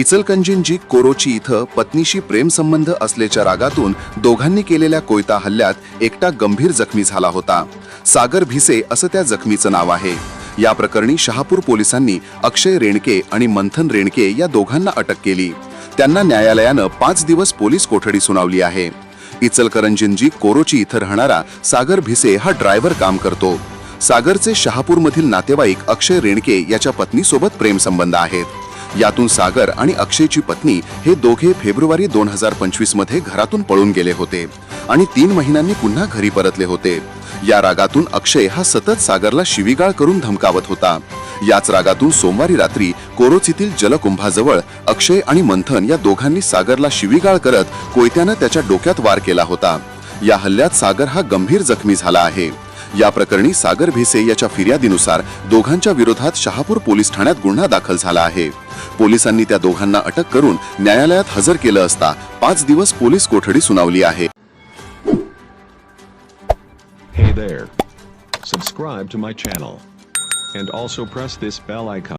इचलकंजींजी कोरोची इथं पत्नीशी प्रेमसंबंध असल्याच्या रागातून दोघांनी केलेल्या कोयता हल्ल्यात एकटा गंभीर जखमी झाला होता. सागर भिसे असं त्या जखमीचं नाव आहे. या प्रकरणी शहापूर पोलिसांनी अक्षय रेणके आणि मंथन रेणके या दोघांना अटक केली. त्यांना न्यायालयानं पाच दिवस पोलीस कोठडी सुनावली आहे. इचलकरंजींजी कोरोची इथं राहणारा सागर भिसे हा ड्रायव्हर काम करतो. सागरचे शहापूरमधील नातेवाईक अक्षय रेणके याच्या पत्नीसोबत प्रेमसंबंध आहेत. यातून सागर आणि अक्षयची पत्नी हे दोघे फेब्रुवारी दोन हजार पंचवीसमध्ये घरातून पळून गेले होते आणि तीन महिन्यांनी पुन्हा घरी परतले होते. या रागातून अक्षय हा सतत सागरला शिवीगाळ करून धमकावत होता. याच रागातून सोमवारी रात्री कोरोचीतील जलकुंभाजवळ अक्षय आणि मंथन या दोघांनी सागरला शिवीगाळ करत कोयत्यानं त्याच्या डोक्यात वार केला होता. या हल्ल्यात सागर हा गंभीर जखमी झाला आहे. या प्रकरणी सागर भिसे याच्या फिर्यादीनुसार दोघांच्या विरोधात शहापूर पोलीस ठाण्यात गुन्हा दाखल झाला आहे. पोलिसांनी त्या दोघांना अटक करून न्यायालयात हजर केलं असता पाच दिवस पोलीस कोठडी सुनावली आहे. Hey there,